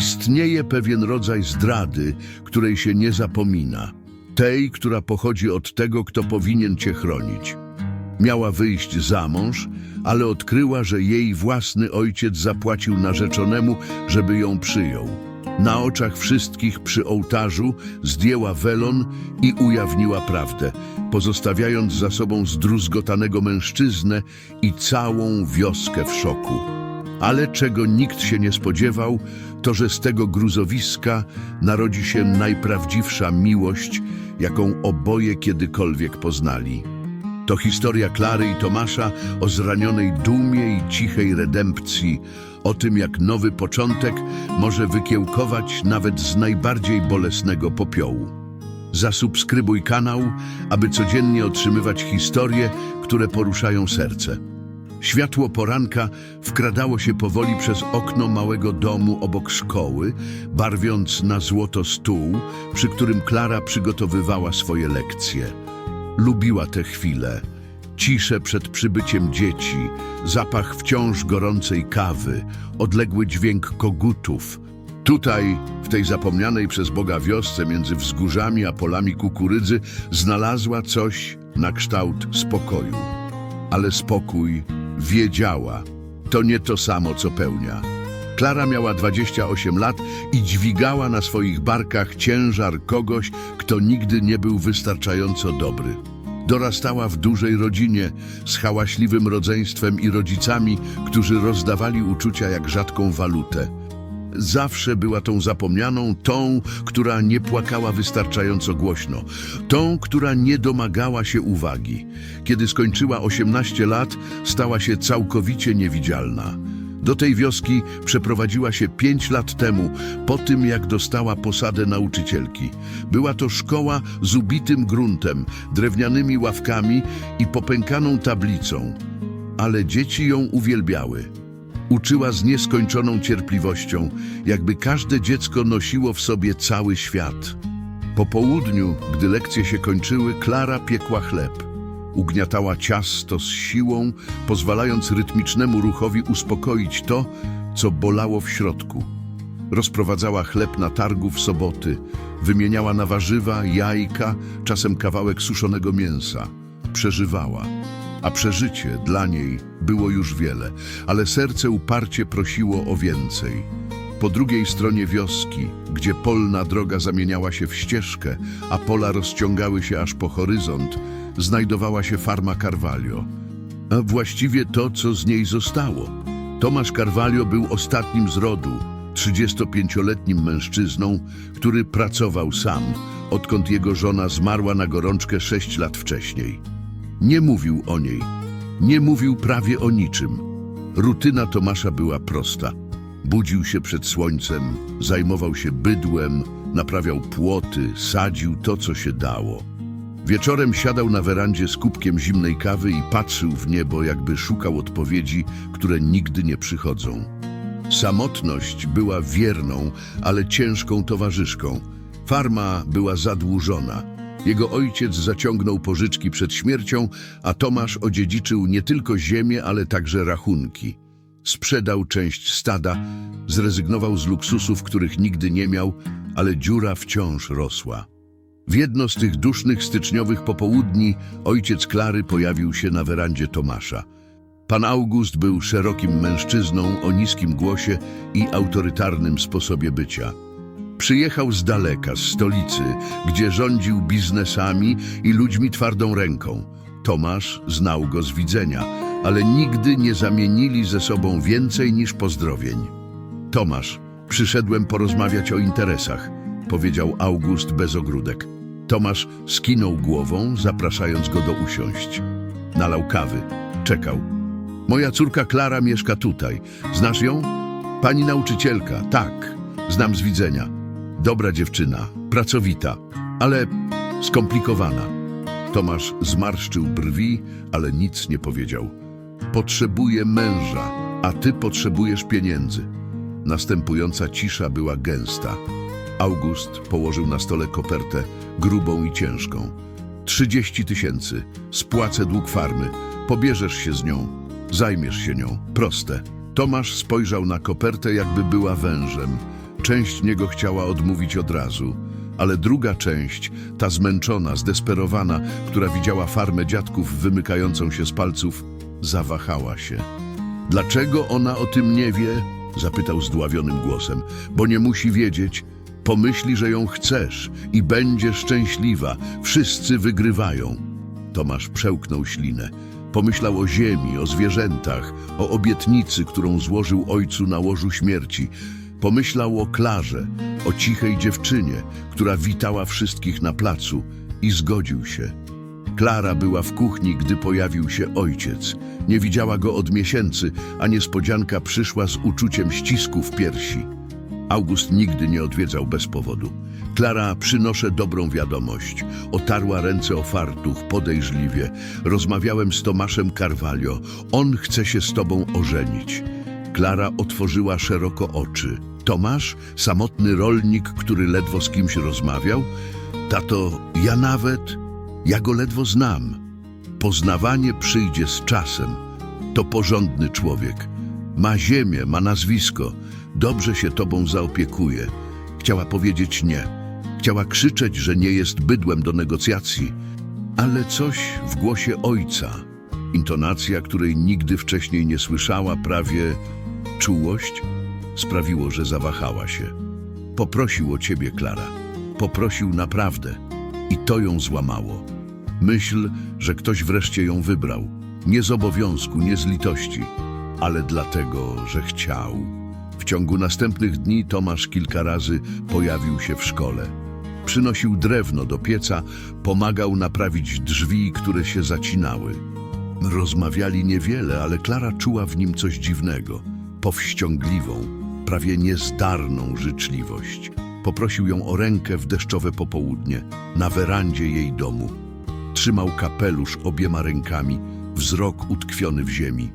Istnieje pewien rodzaj zdrady, której się nie zapomina. Tej, która pochodzi od tego, kto powinien cię chronić. Miała wyjść za mąż, ale odkryła, że jej własny ojciec zapłacił narzeczonemu, żeby ją przyjął. Na oczach wszystkich przy ołtarzu zdjęła welon i ujawniła prawdę, pozostawiając za sobą zdruzgotanego mężczyznę i całą wioskę w szoku. Ale czego nikt się nie spodziewał, to że z tego gruzowiska narodzi się najprawdziwsza miłość, jaką oboje kiedykolwiek poznali. To historia Klary i Tomasza o zranionej dumie i cichej redempcji, o tym jak nowy początek może wykiełkować nawet z najbardziej bolesnego popiołu. Zasubskrybuj kanał, aby codziennie otrzymywać historie, które poruszają serce. Światło poranka wkradało się powoli przez okno małego domu obok szkoły, barwiąc na złoto stół, przy którym Klara przygotowywała swoje lekcje. Lubiła te chwile. Ciszę przed przybyciem dzieci, zapach wciąż gorącej kawy, odległy dźwięk kogutów. Tutaj, w tej zapomnianej przez Boga wiosce między wzgórzami a polami kukurydzy, znalazła coś na kształt spokoju. Ale spokój wiedziała, to nie to samo, co pełnia. Klara miała 28 lat i dźwigała na swoich barkach ciężar kogoś, kto nigdy nie był wystarczająco dobry. Dorastała w dużej rodzinie z hałaśliwym rodzeństwem i rodzicami, którzy rozdawali uczucia jak rzadką walutę. Zawsze była tą zapomnianą, tą, która nie płakała wystarczająco głośno, tą, która nie domagała się uwagi. Kiedy skończyła 18 lat, stała się całkowicie niewidzialna. Do tej wioski przeprowadziła się pięć lat temu, po tym jak dostała posadę nauczycielki. Była to szkoła z ubitym gruntem, drewnianymi ławkami i popękaną tablicą. Ale dzieci ją uwielbiały. Uczyła z nieskończoną cierpliwością, jakby każde dziecko nosiło w sobie cały świat. Po południu, gdy lekcje się kończyły, Klara piekła chleb. Ugniatała ciasto z siłą, pozwalając rytmicznemu ruchowi uspokoić to, co bolało w środku. Rozprowadzała chleb na targu w soboty, wymieniała na warzywa, jajka, czasem kawałek suszonego mięsa. Przeżywała. A przeżycie dla niej było już wiele, ale serce uparcie prosiło o więcej. Po drugiej stronie wioski, gdzie polna droga zamieniała się w ścieżkę, a pola rozciągały się aż po horyzont, znajdowała się farma Carvalho. A właściwie to, co z niej zostało. Tomasz Carvalho był ostatnim z rodu, 35-letnim mężczyzną, który pracował sam, odkąd jego żona zmarła na gorączkę 6 lat wcześniej. Nie mówił o niej, nie mówił prawie o niczym. Rutyna Tomasza była prosta. Budził się przed słońcem, zajmował się bydłem, naprawiał płoty, sadził to, co się dało. Wieczorem siadał na werandzie z kubkiem zimnej kawy i patrzył w niebo, jakby szukał odpowiedzi, które nigdy nie przychodzą. Samotność była wierną, ale ciężką towarzyszką. Farma była zadłużona. Jego ojciec zaciągnął pożyczki przed śmiercią, a Tomasz odziedziczył nie tylko ziemię, ale także rachunki. Sprzedał część stada, zrezygnował z luksusów, których nigdy nie miał, ale dziura wciąż rosła. W jedno z tych dusznych styczniowych popołudni ojciec Klary pojawił się na werandzie Tomasza. Pan August był szerokim mężczyzną o niskim głosie i autorytarnym sposobie bycia. Przyjechał z daleka, z stolicy, gdzie rządził biznesami i ludźmi twardą ręką. Tomasz znał go z widzenia, ale nigdy nie zamienili ze sobą więcej niż pozdrowień. Tomasz, przyszedłem porozmawiać o interesach, powiedział August bez ogródek. Tomasz skinął głową, zapraszając go do usiąść. Nalał kawy, czekał. Moja córka Klara mieszka tutaj. Znasz ją? Pani nauczycielka, tak, znam z widzenia. Dobra dziewczyna, pracowita, ale skomplikowana. Tomasz zmarszczył brwi, ale nic nie powiedział. Potrzebuję męża, a ty potrzebujesz pieniędzy. Następująca cisza była gęsta. August położył na stole kopertę, grubą i ciężką. Trzydzieści tysięcy. Spłacę dług farmy. Pobierzesz się z nią. Zajmiesz się nią. Proste. Tomasz spojrzał na kopertę, jakby była wężem. Część niego chciała odmówić od razu, ale druga część, ta zmęczona, zdesperowana, która widziała farmę dziadków wymykającą się z palców, zawahała się. Dlaczego ona o tym nie wie? Zapytał zdławionym głosem. Bo nie musi wiedzieć. Pomyśli, że ją chcesz i będzie szczęśliwa. Wszyscy wygrywają. Tomasz przełknął ślinę. Pomyślał o ziemi, o zwierzętach, o obietnicy, którą złożył ojcu na łożu śmierci. Pomyślał o Klarze, o cichej dziewczynie, która witała wszystkich na placu i zgodził się. Klara była w kuchni, gdy pojawił się ojciec. Nie widziała go od miesięcy, a niespodzianka przyszła z uczuciem ścisku w piersi. August nigdy nie odwiedzał bez powodu. Klara, przynoszę dobrą wiadomość. Otarła ręce o fartuch podejrzliwie. Rozmawiałem z Tomaszem Carvalho. On chce się z tobą ożenić. Klara otworzyła szeroko oczy. Tomasz, samotny rolnik, który ledwo z kimś rozmawiał? Tato, ja nawet, ja go ledwo znam. Poznawanie przyjdzie z czasem. To porządny człowiek. Ma ziemię, ma nazwisko. Dobrze się tobą zaopiekuje. Chciała powiedzieć nie. Chciała krzyczeć, że nie jest bydłem do negocjacji. Ale coś w głosie ojca, intonacja, której nigdy wcześniej nie słyszała, prawie czułość, sprawiło, że zawahała się. Poprosił o ciebie, Klara. Poprosił naprawdę. I to ją złamało. Myśl, że ktoś wreszcie ją wybrał. Nie z obowiązku, nie z litości, ale dlatego, że chciał. W ciągu następnych dni Tomasz kilka razy pojawił się w szkole. Przynosił drewno do pieca, pomagał naprawić drzwi, które się zacinały. Rozmawiali niewiele, ale Klara czuła w nim coś dziwnego, powściągliwą, prawie niezdarną życzliwość. Poprosił ją o rękę w deszczowe popołudnie, na werandzie jej domu. Trzymał kapelusz obiema rękami, wzrok utkwiony w ziemi.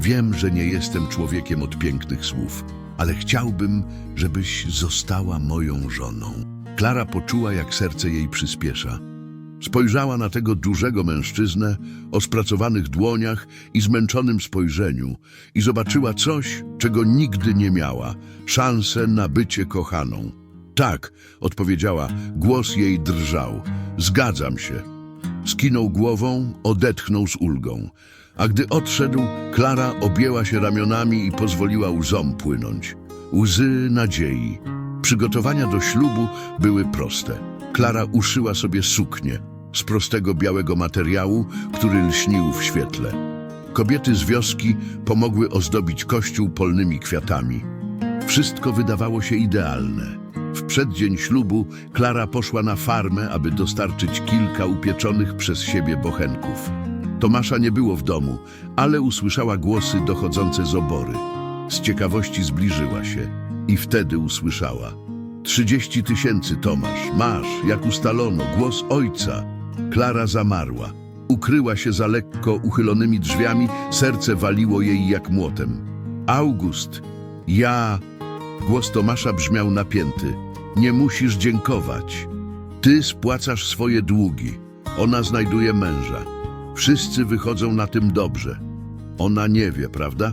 Wiem, że nie jestem człowiekiem od pięknych słów, ale chciałbym, żebyś została moją żoną. Klara poczuła, jak serce jej przyspiesza. Spojrzała na tego dużego mężczyznę o spracowanych dłoniach i zmęczonym spojrzeniu i zobaczyła coś, czego nigdy nie miała szansę na bycie kochaną. Tak, odpowiedziała, głos jej drżał. Zgadzam się. Skinął głową, odetchnął z ulgą. A gdy odszedł, Klara objęła się ramionami i pozwoliła łzom płynąć. Łzy nadziei. Przygotowania do ślubu były proste. Klara uszyła sobie suknię z prostego białego materiału, który lśnił w świetle. Kobiety z wioski pomogły ozdobić kościół polnymi kwiatami. Wszystko wydawało się idealne. W przeddzień ślubu Klara poszła na farmę, aby dostarczyć kilka upieczonych przez siebie bochenków. Tomasza nie było w domu, ale usłyszała głosy dochodzące z obory. Z ciekawości zbliżyła się i wtedy usłyszała. Trzydzieści tysięcy, Tomasz, masz, jak ustalono, głos ojca. Klara zamarła. Ukryła się za lekko uchylonymi drzwiami, serce waliło jej jak młotem. August, ja... Głos Tomasza brzmiał napięty. Nie musisz dziękować. Ty spłacasz swoje długi. Ona znajduje męża. Wszyscy wychodzą na tym dobrze. Ona nie wie, prawda?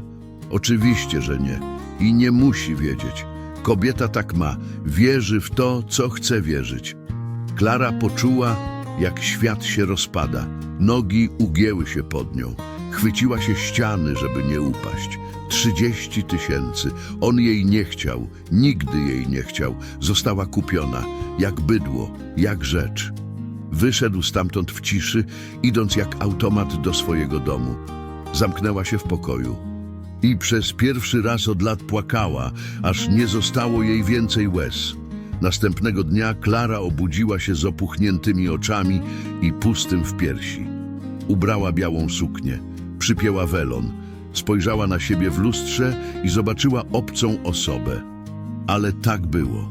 Oczywiście, że nie. I nie musi wiedzieć. Kobieta tak ma. Wierzy w to, co chce wierzyć. Klara poczuła, jak świat się rozpada. Nogi ugięły się pod nią. Chwyciła się ściany, żeby nie upaść. Trzydzieści tysięcy. On jej nie chciał, nigdy jej nie chciał. Została kupiona, jak bydło, jak rzecz. Wyszedł stamtąd w ciszy, idąc jak automat do swojego domu. Zamknęła się w pokoju. I przez pierwszy raz od lat płakała, aż nie zostało jej więcej łez. Następnego dnia Klara obudziła się z opuchniętymi oczami i pustym w piersi. Ubrała białą suknię, przypięła welon, spojrzała na siebie w lustrze i zobaczyła obcą osobę. Ale tak było.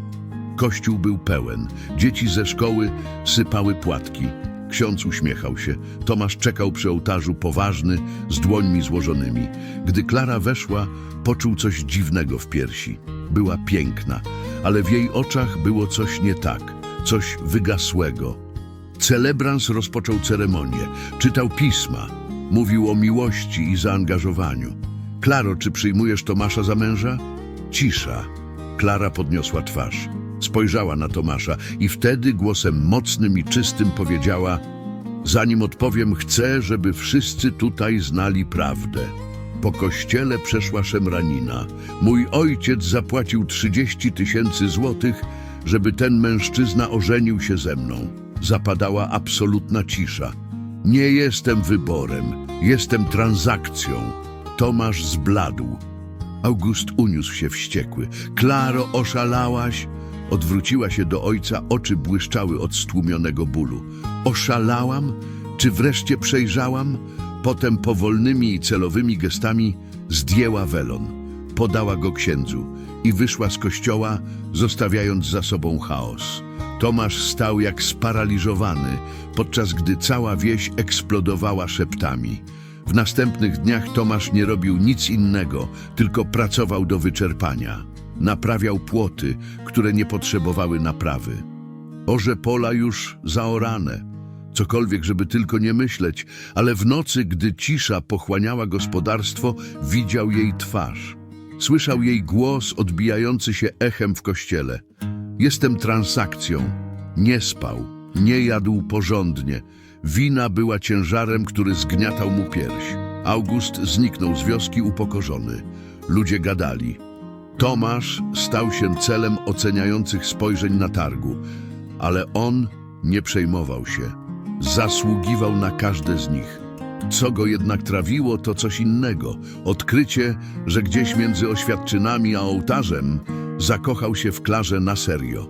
Kościół był pełen, dzieci ze szkoły sypały płatki. Ksiądz uśmiechał się, Tomasz czekał przy ołtarzu poważny, z dłońmi złożonymi. Gdy Klara weszła, poczuł coś dziwnego w piersi. Była piękna, ale w jej oczach było coś nie tak, coś wygasłego. Celebrans rozpoczął ceremonię, czytał pisma, mówił o miłości i zaangażowaniu. Klaro, czy przyjmujesz Tomasza za męża? Cisza. Klara podniosła twarz. Spojrzała na Tomasza i wtedy głosem mocnym i czystym powiedziała Zanim odpowiem, chcę, żeby wszyscy tutaj znali prawdę. Po kościele przeszła szemranina. Mój ojciec zapłacił 30 tysięcy złotych, żeby ten mężczyzna ożenił się ze mną. Zapadała absolutna cisza. Nie jestem wyborem, jestem transakcją. Tomasz zbladł. August uniósł się wściekły. Klaro, oszalałaś? Odwróciła się do ojca, oczy błyszczały od stłumionego bólu. Oszalałam? Czy wreszcie przejrzałam? Potem powolnymi i celowymi gestami zdjęła welon, podała go księdzu i wyszła z kościoła, zostawiając za sobą chaos. Tomasz stał jak sparaliżowany, podczas gdy cała wieś eksplodowała szeptami. W następnych dniach Tomasz nie robił nic innego, tylko pracował do wyczerpania. Naprawiał płoty, które nie potrzebowały naprawy. Orze pola już zaorane. Cokolwiek, żeby tylko nie myśleć, ale w nocy, gdy cisza pochłaniała gospodarstwo, widział jej twarz. Słyszał jej głos odbijający się echem w kościele. Jestem transakcją. Nie spał, nie jadł porządnie. Wina była ciężarem, który zgniatał mu pierś. August zniknął z wioski upokorzony. Ludzie gadali. Tomasz stał się celem oceniających spojrzeń na targu, ale on nie przejmował się. Zasługiwał na każde z nich. Co go jednak trawiło, to coś innego. Odkrycie, że gdzieś między oświadczynami a ołtarzem zakochał się w Klarze na serio.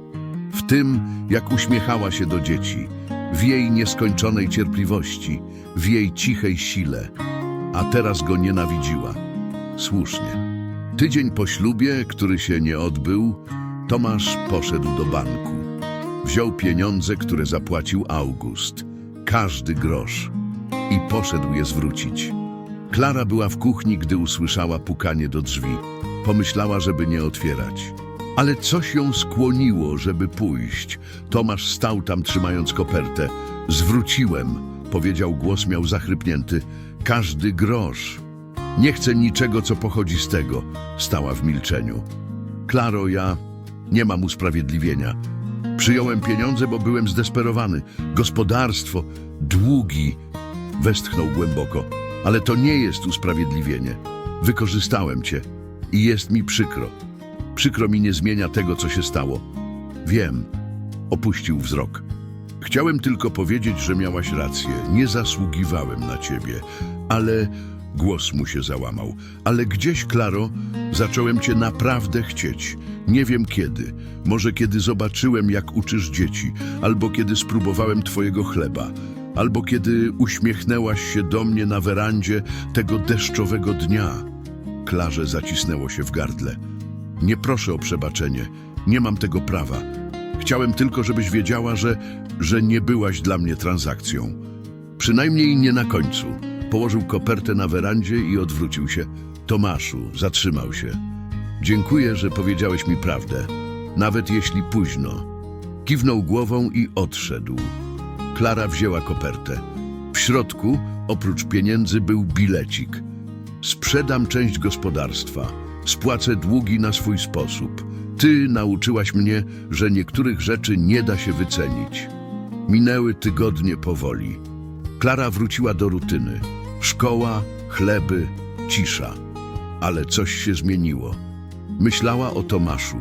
W tym, jak uśmiechała się do dzieci, w jej nieskończonej cierpliwości, w jej cichej sile. A teraz go nienawidziła. Słusznie. Tydzień po ślubie, który się nie odbył, Tomasz poszedł do banku. Wziął pieniądze, które zapłacił August. Każdy grosz. I poszedł je zwrócić. Klara była w kuchni, gdy usłyszała pukanie do drzwi. Pomyślała, żeby nie otwierać. Ale coś ją skłoniło, żeby pójść. Tomasz stał tam, trzymając kopertę. Zwróciłem, powiedział głos miał zachrypnięty. Każdy grosz. Nie chcę niczego, co pochodzi z tego. Stała w milczeniu. Klaro, ja nie mam usprawiedliwienia. Przyjąłem pieniądze, bo byłem zdesperowany. Gospodarstwo, długi. Westchnął głęboko. Ale to nie jest usprawiedliwienie. Wykorzystałem cię i jest mi przykro. Przykro mi nie zmienia tego, co się stało. Wiem. Opuścił wzrok. Chciałem tylko powiedzieć, że miałaś rację. Nie zasługiwałem na ciebie, ale... Głos mu się załamał. Ale gdzieś, Klaro, zacząłem cię naprawdę chcieć. Nie wiem kiedy. Może kiedy zobaczyłem, jak uczysz dzieci, albo kiedy spróbowałem twojego chleba, albo kiedy uśmiechnęłaś się do mnie na werandzie tego deszczowego dnia. Klarze zacisnęło się w gardle. Nie proszę o przebaczenie. Nie mam tego prawa. Chciałem tylko, żebyś wiedziała, że, że nie byłaś dla mnie transakcją. Przynajmniej nie na końcu. Położył kopertę na werandzie i odwrócił się. Tomaszu, zatrzymał się. Dziękuję, że powiedziałeś mi prawdę, nawet jeśli późno. Kiwnął głową i odszedł. Klara wzięła kopertę. W środku, oprócz pieniędzy, był bilecik. Sprzedam część gospodarstwa. Spłacę długi na swój sposób. Ty nauczyłaś mnie, że niektórych rzeczy nie da się wycenić. Minęły tygodnie powoli. Klara wróciła do rutyny. Szkoła, chleby, cisza. Ale coś się zmieniło. Myślała o Tomaszu,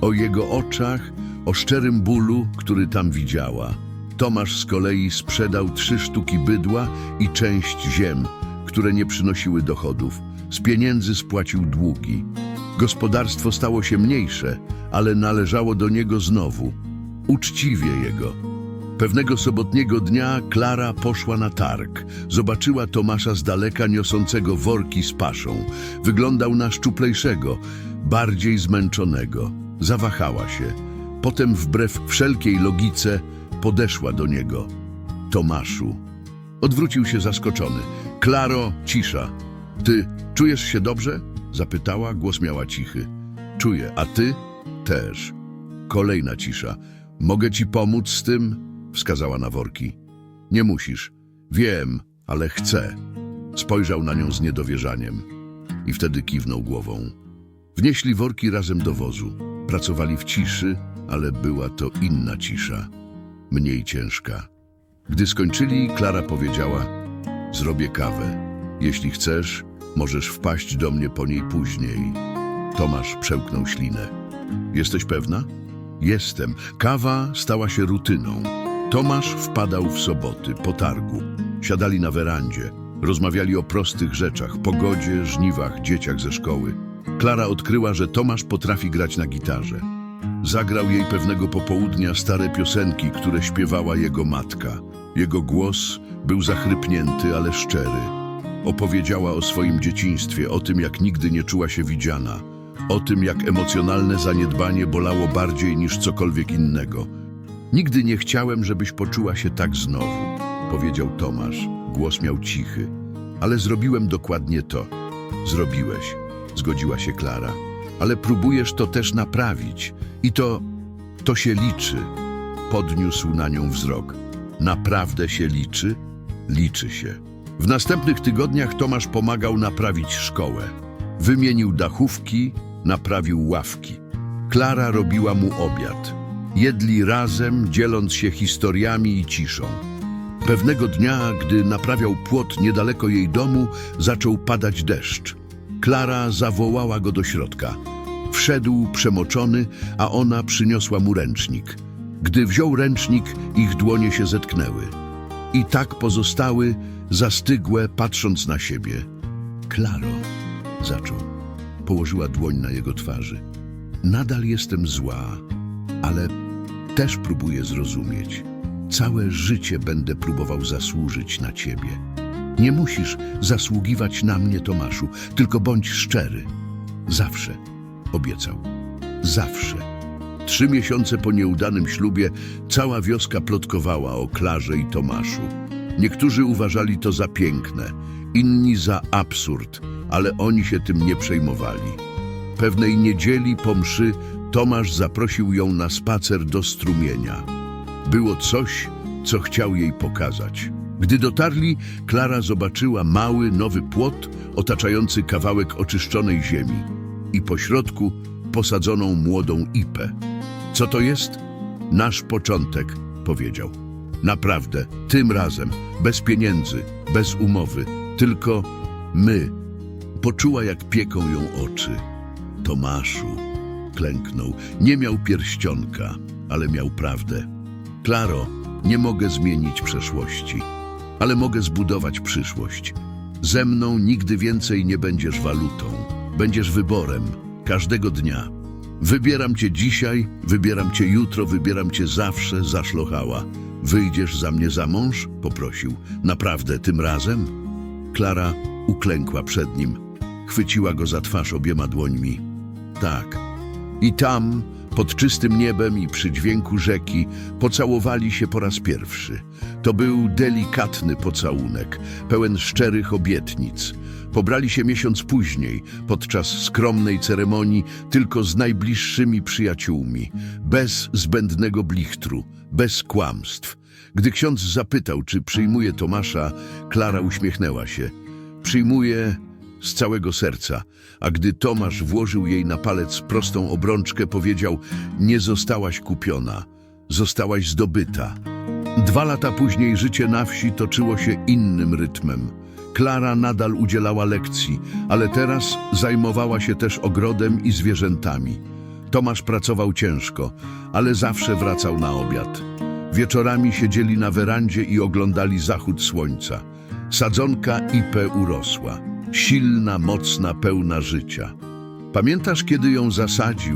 o jego oczach, o szczerym bólu, który tam widziała. Tomasz z kolei sprzedał trzy sztuki bydła i część ziem, które nie przynosiły dochodów. Z pieniędzy spłacił długi. Gospodarstwo stało się mniejsze, ale należało do niego znowu. Uczciwie jego. Pewnego sobotniego dnia Klara poszła na targ. Zobaczyła Tomasza z daleka niosącego worki z paszą. Wyglądał na szczuplejszego, bardziej zmęczonego. Zawahała się. Potem wbrew wszelkiej logice podeszła do niego. Tomaszu. Odwrócił się zaskoczony. Klaro, cisza. Ty czujesz się dobrze? Zapytała, głos miała cichy. Czuję, a ty? Też. Kolejna cisza. Mogę ci pomóc z tym? Wskazała na worki. Nie musisz. Wiem, ale chcę. Spojrzał na nią z niedowierzaniem i wtedy kiwnął głową. Wnieśli worki razem do wozu. Pracowali w ciszy, ale była to inna cisza, mniej ciężka. Gdy skończyli, Klara powiedziała: Zrobię kawę. Jeśli chcesz, możesz wpaść do mnie po niej później. Tomasz przełknął ślinę. Jesteś pewna? Jestem. Kawa stała się rutyną. Tomasz wpadał w soboty po targu. Siadali na werandzie. Rozmawiali o prostych rzeczach, pogodzie, żniwach, dzieciach ze szkoły. Klara odkryła, że Tomasz potrafi grać na gitarze. Zagrał jej pewnego popołudnia stare piosenki, które śpiewała jego matka. Jego głos był zachrypnięty, ale szczery. Opowiedziała o swoim dzieciństwie, o tym, jak nigdy nie czuła się widziana, o tym, jak emocjonalne zaniedbanie bolało bardziej niż cokolwiek innego. Nigdy nie chciałem, żebyś poczuła się tak znowu, powiedział Tomasz. Głos miał cichy, ale zrobiłem dokładnie to. Zrobiłeś, zgodziła się Klara, ale próbujesz to też naprawić. I to, to się liczy. Podniósł na nią wzrok. Naprawdę się liczy? Liczy się. W następnych tygodniach Tomasz pomagał naprawić szkołę. Wymienił dachówki, naprawił ławki. Klara robiła mu obiad. Jedli razem, dzieląc się historiami i ciszą. Pewnego dnia, gdy naprawiał płot niedaleko jej domu, zaczął padać deszcz. Klara zawołała go do środka. Wszedł przemoczony, a ona przyniosła mu ręcznik. Gdy wziął ręcznik, ich dłonie się zetknęły. I tak pozostały, zastygłe, patrząc na siebie. Klaro, zaczął. Położyła dłoń na jego twarzy. Nadal jestem zła, ale też próbuję zrozumieć. Całe życie będę próbował zasłużyć na ciebie. Nie musisz zasługiwać na mnie, Tomaszu, tylko bądź szczery. Zawsze, obiecał. Zawsze. Trzy miesiące po nieudanym ślubie cała wioska plotkowała o Klarze i Tomaszu. Niektórzy uważali to za piękne, inni za absurd, ale oni się tym nie przejmowali. Pewnej niedzieli po mszy Tomasz zaprosił ją na spacer do strumienia. Było coś, co chciał jej pokazać. Gdy dotarli, Klara zobaczyła mały, nowy płot otaczający kawałek oczyszczonej ziemi i po środku posadzoną młodą ipę. Co to jest? Nasz początek, powiedział. Naprawdę, tym razem, bez pieniędzy, bez umowy, tylko my. Poczuła, jak pieką ją oczy. Tomaszu, klęknął. Nie miał pierścionka, ale miał prawdę. Klaro, nie mogę zmienić przeszłości, ale mogę zbudować przyszłość. Ze mną nigdy więcej nie będziesz walutą. Będziesz wyborem, każdego dnia. Wybieram cię dzisiaj, wybieram cię jutro, wybieram cię zawsze, zaszlochała. Wyjdziesz za mnie za mąż? Poprosił. Naprawdę, tym razem? Klara uklękła przed nim. Chwyciła go za twarz obiema dłońmi. Tak. I tam, pod czystym niebem i przy dźwięku rzeki, pocałowali się po raz pierwszy. To był delikatny pocałunek, pełen szczerych obietnic. Pobrali się miesiąc później, podczas skromnej ceremonii, tylko z najbliższymi przyjaciółmi, bez zbędnego blichtru, bez kłamstw. Gdy ksiądz zapytał, czy przyjmuje Tomasza, Klara uśmiechnęła się. Przyjmuje z całego serca, a gdy Tomasz włożył jej na palec prostą obrączkę, powiedział: Nie zostałaś kupiona, zostałaś zdobyta. Dwa lata później życie na wsi toczyło się innym rytmem. Klara nadal udzielała lekcji, ale teraz zajmowała się też ogrodem i zwierzętami. Tomasz pracował ciężko, ale zawsze wracał na obiad. Wieczorami siedzieli na werandzie i oglądali zachód słońca. Sadzonka Ipe urosła. Silna, mocna, pełna życia. Pamiętasz, kiedy ją zasadził?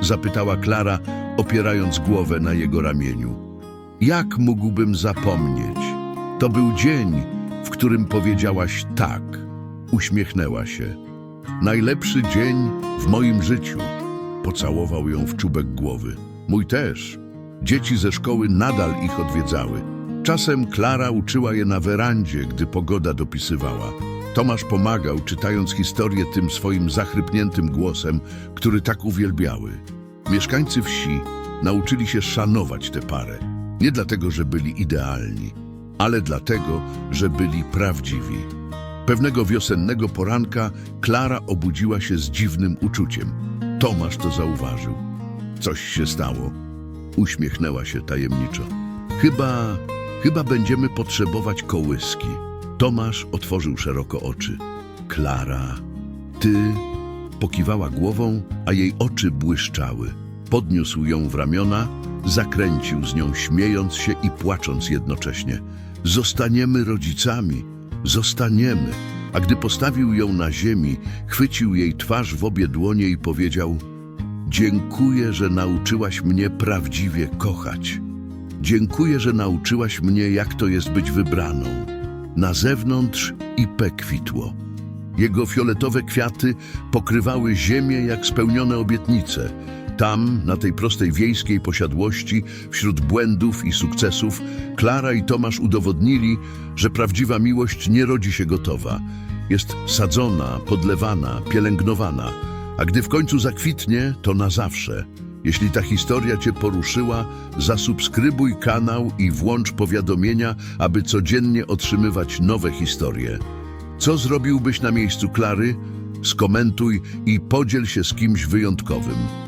Zapytała Klara, opierając głowę na jego ramieniu. Jak mógłbym zapomnieć? To był dzień, w którym powiedziałaś tak. Uśmiechnęła się. Najlepszy dzień w moim życiu. Pocałował ją w czubek głowy. Mój też. Dzieci ze szkoły nadal ich odwiedzały. Czasem Klara uczyła je na werandzie, gdy pogoda dopisywała. Tomasz pomagał, czytając historię tym swoim zachrypniętym głosem, który tak uwielbiały. Mieszkańcy wsi nauczyli się szanować tę parę. Nie dlatego, że byli idealni, ale dlatego, że byli prawdziwi. Pewnego wiosennego poranka Klara obudziła się z dziwnym uczuciem. Tomasz to zauważył. Coś się stało. Uśmiechnęła się tajemniczo. Chyba, chyba będziemy potrzebować kołyski. Tomasz otworzył szeroko oczy. Klara, ty pokiwała głową, a jej oczy błyszczały. Podniósł ją w ramiona, zakręcił z nią, śmiejąc się i płacząc jednocześnie. Zostaniemy rodzicami, zostaniemy. A gdy postawił ją na ziemi, chwycił jej twarz w obie dłonie i powiedział: Dziękuję, że nauczyłaś mnie prawdziwie kochać. Dziękuję, że nauczyłaś mnie, jak to jest być wybraną. Na zewnątrz i kwitło. Jego fioletowe kwiaty pokrywały ziemię jak spełnione obietnice. Tam, na tej prostej wiejskiej posiadłości, wśród błędów i sukcesów, Klara i Tomasz udowodnili, że prawdziwa miłość nie rodzi się gotowa. Jest sadzona, podlewana, pielęgnowana, a gdy w końcu zakwitnie, to na zawsze. Jeśli ta historia Cię poruszyła, zasubskrybuj kanał i włącz powiadomienia, aby codziennie otrzymywać nowe historie. Co zrobiłbyś na miejscu Klary? Skomentuj i podziel się z kimś wyjątkowym.